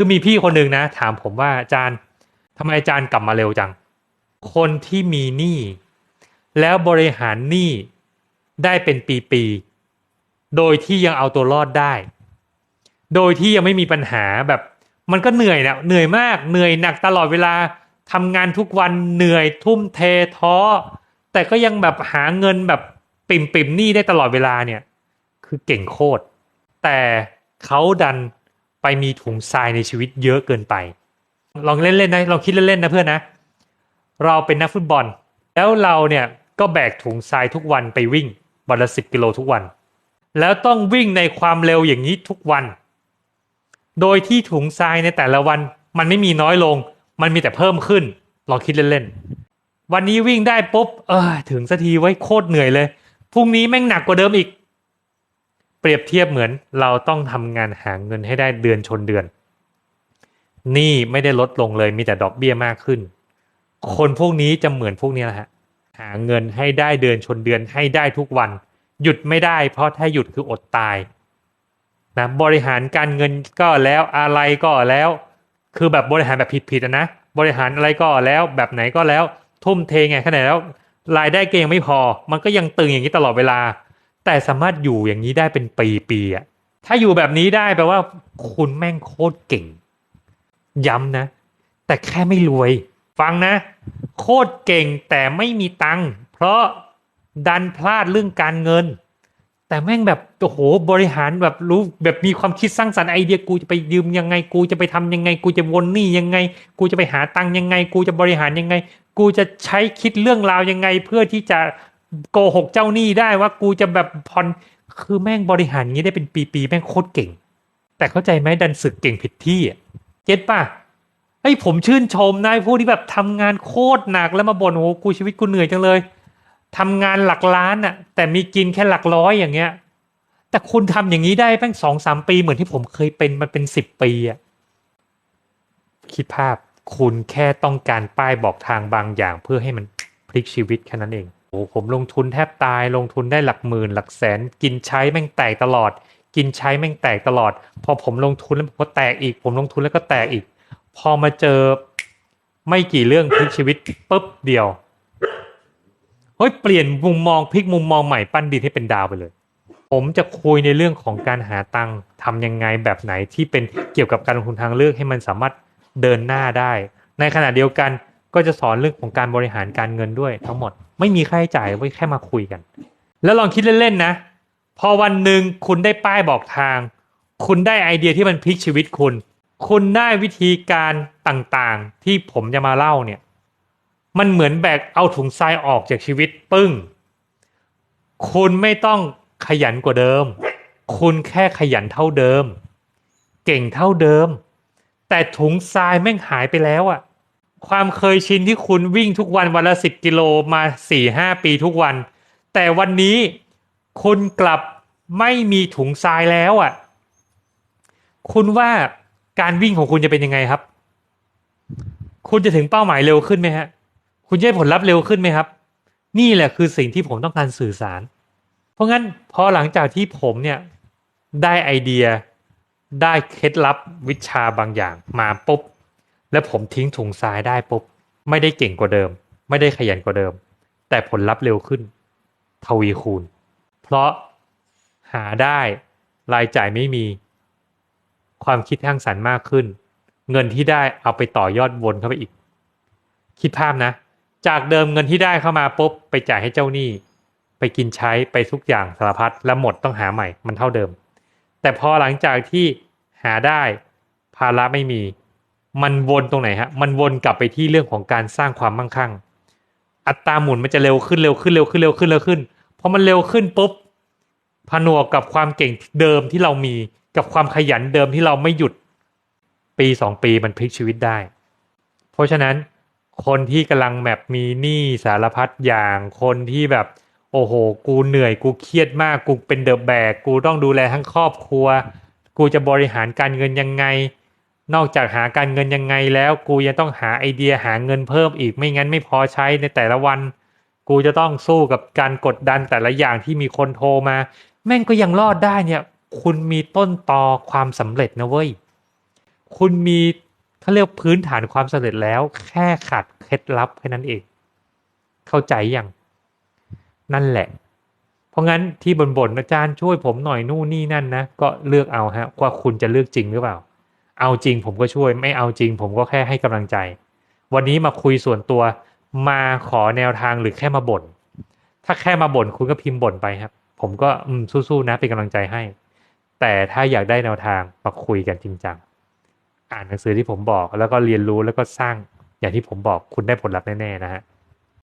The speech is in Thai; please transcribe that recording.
คือมีพี่คนหนึ่งนะ ถามผมว่าอาจารย์ทำไมอาจารย์กลับมาเร็วจัง คนที่มีหนี้แล้วบริหารหนี้ได้เป็นปีๆโดยที่ยังเอาตัวรอดได้ โดยที่ยังไม่มีปัญหาแบบ มันก็เหนื่อยนะเหนื่อยมากเหนื่อยหนักตลอดเวลาทำงานทุกวันเหนื่อยทุ่มเทท้อ แต่ก็ยังแบบหาเงินแบบปิ่มปิ่มๆหนี้ได้ตลอดเวลาเนี่ย คือเก่งโคตรแต่เขาดัน ไปมีถุงทรายในชีวิตเยอะเกินไป ลองเล่นๆนะลองคิดเล่นๆนะเพื่อนนะ เราเป็นนักฟุตบอล แล้วเราเนี่ยก็แบกถุงทรายทุกวันไปวิ่งวันละสิบกิโลทุกวัน แล้วต้องวิ่งในความเร็วอย่างนี้ทุกวัน โดยที่ถุงทรายในแต่ละวันมันไม่มีน้อยลง มันมีแต่เพิ่มขึ้น ลองคิดเล่นๆ วันนี้วิ่งได้ปุ๊บ เออถึงสักทีไว้โคตรเหนื่อยเลย พรุ่งนี้แม่งหนักกว่าเดิมอีก เปรียบเทียบเหมือนเราต้องทำงานหาเงินให้ได้เดือนชนเดือนหนี่ไม่ได้ลดลงเลยมีแต่ดอกเบี้ยมากขึ้น คนพวกนี้จะเหมือนพวกนี้แหละฮะหาเงินให้ได้เดือนชนเดือนให้ได้ทุกวัน หยุดไม่ได้ เพราะถ้าหยุดคืออดตายนะบริหารการเงินก็แล้วอะไรก็แล้ว คือแบบบริหารแบบผิดๆนะ บริหารอะไรก็แล้ว แบบไหนก็แล้ว ทุ่มเทไงขนาดแล้วรายได้ก็ยังไม่พอ มันก็ยังตึงอย่างนี้ตลอดเวลา แต่สามารถอยู่อย่างนี้ได้เป็นปีๆอะถ้าอยู่แบบนี้ได้แปลว่าคุณแม่งโคตรเก่ง ย้ำนะ แต่แค่ไม่รวย ฟังนะ โคตรเก่งแต่ไม่มีตังค์เพราะดันพลาดเรื่องการเงิน แต่แม่งแบบโอ้โหบริหารแบบรู้แบบมีความคิดสร้างสรรค์ไอเดียกูจะไปยืมยังไง กูจะไปทำยังไง กูจะวนหนี้ยังไง กูจะไปหาตังค์ยังไง กูจะบริหารยังไง กูจะใช้คิดเรื่องราวยังไง เพื่อที่จะ โกหกเจ้าหนี้ได้ว่ากูจะแบบผ่อนคือแม่งบริหารงี้ได้เป็นปีๆแม่งโคตรเก่ง แต่เข้าใจไหมดันสึกเก่งผิดที่อะเก็ตป่ะเฮ้ผมชื่นชมนายผู้ที่แบบทำงานโคตรหนักแล้วมาบ่นโอ้กูชีวิตกูเหนื่อยจังเลยทำงานหลักล้านอะแต่มีกินแค่หลักร้อยอย่างเงี้ย แต่คุณทำอย่างนี้ได้แม่งสองสามปีเหมือนที่ผมเคยเป็นมันเป็นสิบปีอะคิดภาพคุณแค่ต้องการป้ายบอกทางบางอย่างเพื่อให้มันพลิกชีวิตแค่นั้นเอง โอ้ผมลงทุนแทบตายลงทุนได้หลักหมื่น หลักแสน กินใช้แม่งแตกตลอด กินใช้แม่งแตกตลอด พอผมลงทุนแล้วผมก็แตกอีก ผมลงทุนแล้วก็แตกอีก พอมาเจอไม่กี่เรื่องพลิกชีวิตปุ๊บเดียวเฮ้ยเปลี่ยนมุมมองพลิกมุมมองใหม่ปั้นดินให้เป็นดาวไปเลย ผมจะคุยในเรื่องของการหาตังค์ทำยังไงแบบไหนที่เป็นเกี่ยวกับการลงทุนทางเลือกให้มันสามารถเดินหน้าได้ ในขณะเดียวกัน ก็จะสอนเรื่องของการบริหารการเงินด้วยทั้งหมด ไม่มีค่าใช้จ่ายไว้แค่มาคุยกัน แล้วลองคิดเล่นๆนะ พอวันหนึ่งคุณได้ป้ายบอกทาง คุณได้ไอเดียที่มันพลิกชีวิตคุณ คุณได้วิธีการต่างๆ ที่ผมจะมาเล่าเนี่ย มันเหมือนแบกเอาถุงทรายออกจากชีวิตปึ้ง คุณไม่ต้องขยันกว่าเดิม คุณแค่ขยันเท่าเดิม เก่งเท่าเดิม แต่ถุงทรายแม่งหายไปแล้วอะ ความเคยชินที่คุณวิ่งทุกวันวันละสิบกิโลมาสี่ห้าปีทุกวัน แต่วันนี้คุณกลับไม่มีถุงทรายแล้วอะคุณว่าการวิ่งของคุณจะเป็นยังไงครับ คุณจะถึงเป้าหมายเร็วขึ้นไหมฮะ คุณจะได้ผลลัพธ์เร็วขึ้นไหมครับ นี่แหละคือสิ่งที่ผมต้องการสื่อสาร เพราะงั้นพอหลังจากที่ผมเนี่ยได้ไอเดียได้เคล็ดลับวิชาบางอย่างมาปุ๊บ แล้วผมทิ้งถุงทรายได้ปุ๊บไม่ได้เก่งกว่าเดิม ไม่ได้ขยันกว่าเดิม แต่ผลลัพธ์เร็วขึ้น ทวีคูณ เพราะหาได้รายจ่ายไม่มีความคิดสร้างสรรค์มากขึ้น เงินที่ได้เอาไปต่อยอดวนเข้าไปอีก คิดภาพนะ จากเดิมเงินที่ได้เข้ามาปุ๊บไปจ่ายให้เจ้าหนี้ ไปกินใช้ไปทุกอย่างสารพัดแล้วหมดต้องหาใหม่มันเท่าเดิม แต่พอหลังจากที่หาได้ภาระไม่มี มันวนตรงไหนฮะ มันวนกลับไปที่เรื่องของการสร้างความมั่งคั่ง อัตราหมุนมันจะเร็วขึ้นเร็วขึ้นเร็วขึ้นเร็วขึ้นเร็วขึ้นพอมันเร็วขึ้นปุ๊บผนวกกับความเก่งเดิมที่เรามีกับความขยันเดิมที่เราไม่หยุดปีสองปีมันพลิกชีวิตได้ เพราะฉะนั้นคนที่กำลังแบบมีหนี้สารพัดอย่างคนที่แบบ โอ้โห กูเหนื่อยกูเครียดมากกูเป็นเดอะแบกกูต้องดูแลทั้งครอบครัว กูจะบริหารการเงินยังไง นอกจากหาการเงินยังไงแล้วกูยังต้องหาไอเดียหาเงินเพิ่มอีกไม่งั้นไม่พอใช้ในแต่ละวัน กูจะต้องสู้กับการกดดันแต่ละอย่างที่มีคนโทรมา แม่งก็ยังรอดได้เนี่ย คุณมีต้นตอความสำเร็จนะเว้ย คุณมีเขาเรียกพื้นฐานความสำเร็จแล้ว แค่ขาดเคล็ดลับแค่นั้นเอง เข้าใจยังนั่นแหละ เพราะงั้นที่บ่นๆอาจารย์ช่วยผมหน่อยนู่นนี่นั่นนะก็เลือกเอาฮะว่าคุณจะเลือกจริงหรือเปล่า เอาจริงผมก็ช่วย ไม่เอาจริง ผมก็แค่ให้กำลังใจ วันนี้มาคุยส่วนตัวมาขอแนวทางหรือแค่มาบ่นถ้าแค่มาบ่นคุณก็พิมพ์บ่นไปครับ ผมก็อืมสู้ๆนะเป็นกำลังใจให้ แต่ถ้าอยากได้แนวทางมาคุยกันจริงจังอ่านหนังสือที่ผมบอกแล้วก็เรียนรู้แล้วก็สร้างอย่างที่ผมบอกคุณได้ผลลัพธ์แน่ๆนะฮะ